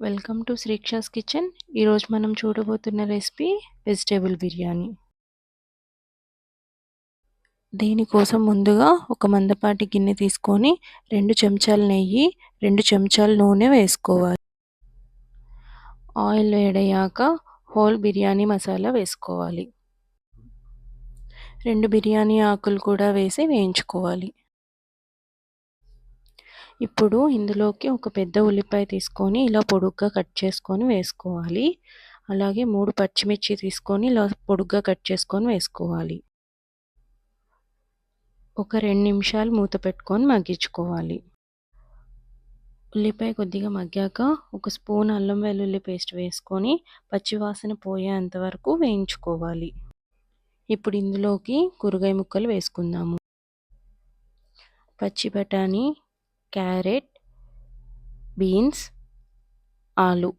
Welcome to Srikshas kitchen. ఈరోజు మనం చూడబోతున్న recipe vegetable biryani. దీనికోసం ముందుగా ఒక మందపాటి గిన్నె తీసుకొని రెండు చెంచాలు నెయ్యి రెండు చెంచాలు నూనె వేసుకోవాలి. ఆయిల్ వేడయ్యాక హోల్ బిర్యానీ మసాలా వేసుకోవాలి. రెండు బిర్యానీ ఆకులు కూడా వేసి వేయించుకోవాలి. ఇప్పుడు ఇందులోకి ఒక పెద్ద ఉల్లిపాయ తీసుకొని ఇలా పొడుగ్గా కట్ చేసుకొని వేసుకోవాలి. అలాగే మూడు పచ్చిమిర్చి తీసుకొని ఇలా పొడుగ్గా కట్ చేసుకొని వేసుకోవాలి. ఒక రెండు నిమిషాలు మూత పెట్టుకొని మగ్గించుకోవాలి. ఉల్లిపాయ కొద్దిగా మగ్గాక ఒక స్పూన్ అల్లం వెల్లుల్లి పేస్ట్ వేసుకొని పచ్చివాసన పోయేంత వరకు వేయించుకోవాలి. ఇప్పుడు ఇందులోకి కూరగాయ ముక్కలు వేసుకుందాము. పచ్చి బఠానీ క్యారెట్ బీన్స్ ఆలు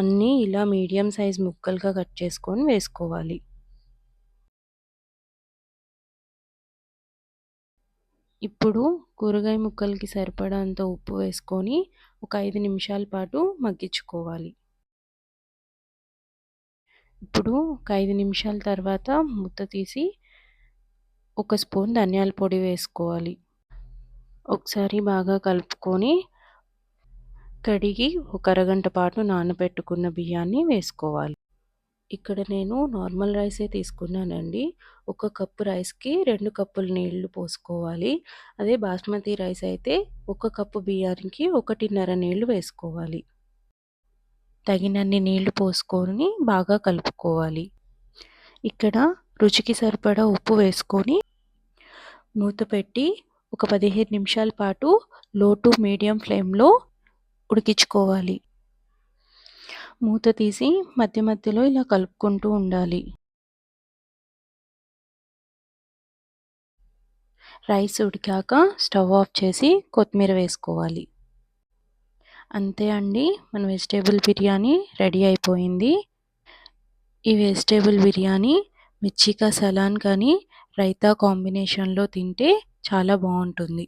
అన్నీ ఇలా మీడియం సైజ్ ముక్కలుగా కట్ చేసుకొని వేసుకోవాలి. ఇప్పుడు కూరగాయ ముక్కలకి సరిపడంత ఉప్పు వేసుకొని ఒక ఐదు నిమిషాల పాటు మగ్గించుకోవాలి. ఇప్పుడు ఒక ఐదు నిమిషాల తర్వాత మూత తీసి ఒక స్పూన్ ధనియాల పొడి వేసుకోవాలి. ఒకసారి బాగా కలుపుకొని కడిగి ఒక అరగంట పాటు నానబెట్టుకున్న బియ్యాన్ని వేసుకోవాలి. ఇక్కడ నేను నార్మల్ రైసే తీసుకున్నానండి. ఒక కప్పు రైస్కి రెండు కప్పుల నీళ్ళు పోసుకోవాలి. అదే బాస్మతి రైస్ అయితే ఒక కప్పు బియ్యానికి ఒకటిన్నర నీళ్ళు వేసుకోవాలి. తగినన్ని నీళ్ళు పోసుకొని బాగా కలుపుకోవాలి. ఇక్కడ రుచికి సరిపడా ఉప్పు వేసుకొని మూత పెట్టి ఒక పదిహేను నిమిషాల పాటు లో టు మీడియం ఫ్లేమ్లో ఉడికించుకోవాలి. మూత తీసి మధ్య మధ్యలో ఇలా కలుపుకుంటూ ఉండాలి. రైస్ ఉడికాక స్టవ్ ఆఫ్ చేసి కొత్తిమీర వేసుకోవాలి. అంతే అండి మన వెజిటేబుల్ బిర్యానీ రెడీ అయిపోయింది. ఈ వెజిటేబుల్ బిర్యానీ మిర్చికా సలాన్ కానీ రైతా కాంబినేషన్లో తింటే చాలా బాగుంటుంది.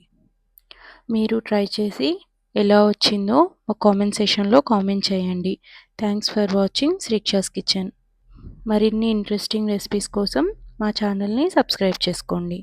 మీరు ట్రై చేసి ఎలా వచ్చిందో మా కామెంట్ సెషన్లో కామెంట్ చేయండి. Thanks for watching Sriksha's kitchen. మరిన్ని ఇంట్రెస్టింగ్ రెసిపీస్ కోసం మా ఛానల్ని సబ్స్క్రైబ్ చేసుకోండి.